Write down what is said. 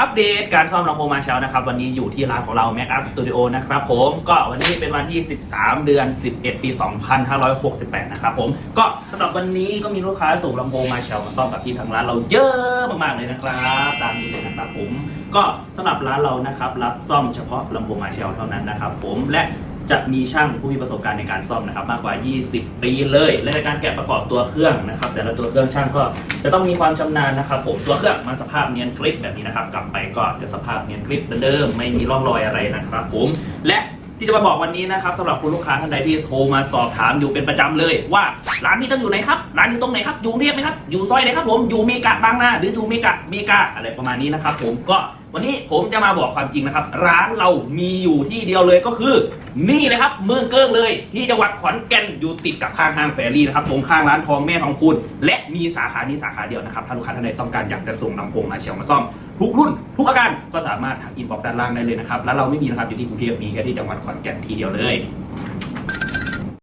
อัปเดตการซ่อมลำโพงมาเชลนะครับ วันนี้อยู่ที่ร้านของเรา Mac Up Studio นะครับผมก็วันนี้เป็นวันที่ 13 เดือน 11 ปี 2568 นะครับผมก็สำหรับวันนี้ก็มีลูกค้าส่งลำโพงมาเชลมาซ่อมกับที่ทางร้านเราเยอะมากๆเลยนะครับตามนี้เลยนะครับผมก็สำหรับร้านเรานะครับรับซ่อมเฉพาะลำโพงมาเชลเท่านั้นนะครับผมและ จะมีช่างผู้มีประสบการณ์ในการซ่อมนะครับมากกว่า 20 ปีเลย และในการแกะประกอบตัวเครื่องนะครับ แต่ละตัวเครื่องช่างก็จะต้องมีความชำนาญนะครับ ผมตัวเครื่องมันสภาพเนียนกริบแบบนี้นะครับ กลับไปก็จะสภาพเนียนกริบเดิมไม่มีร่องรอยอะไรนะครับ ผมและที่จะมาบอกวันนี้นะครับสำหรับคุณลูกค้าท่านใดที่โทรมาสอบถามอยู่เป็นประจำเลยว่าร้านนี้ต้องอยู่ไหนครับร้านอยู่ตรงไหนครับอยู่กรุงเทพไหมครับอยู่ซอยไหนครับผมอยู่เมกะบางนาหรืออยู่เมกะเมกาอะไรประมาณนี้นะครับ ผมก็ วันนี้ผมจะมาบอกความจริงนะครับ ร้านเรามีอยู่ที่เดียวเลยก็คือ นี่เลยครับ เมืองเกิ้งเลย ที่จังหวัดขอนแก่นอยู่ติดกับข้างห้างแฟรี่นะครับตรงข้างร้านทองแม่ทองคุณและมีสาขานี้สาขาเดียวนะครับถ้าลูกค้าท่านใดต้องการอยากจะส่งลำโพงมาเชียงมาซ่อมทุกรุ่น ทุกอาการก็สามารถทักอินบอกด้านล่างได้เลยนะครับแล้วเราไม่มีนะครับอยู่ที่กรุงเทพมีแค่ที่จังหวัดขอนแก่นทีเดียวเลย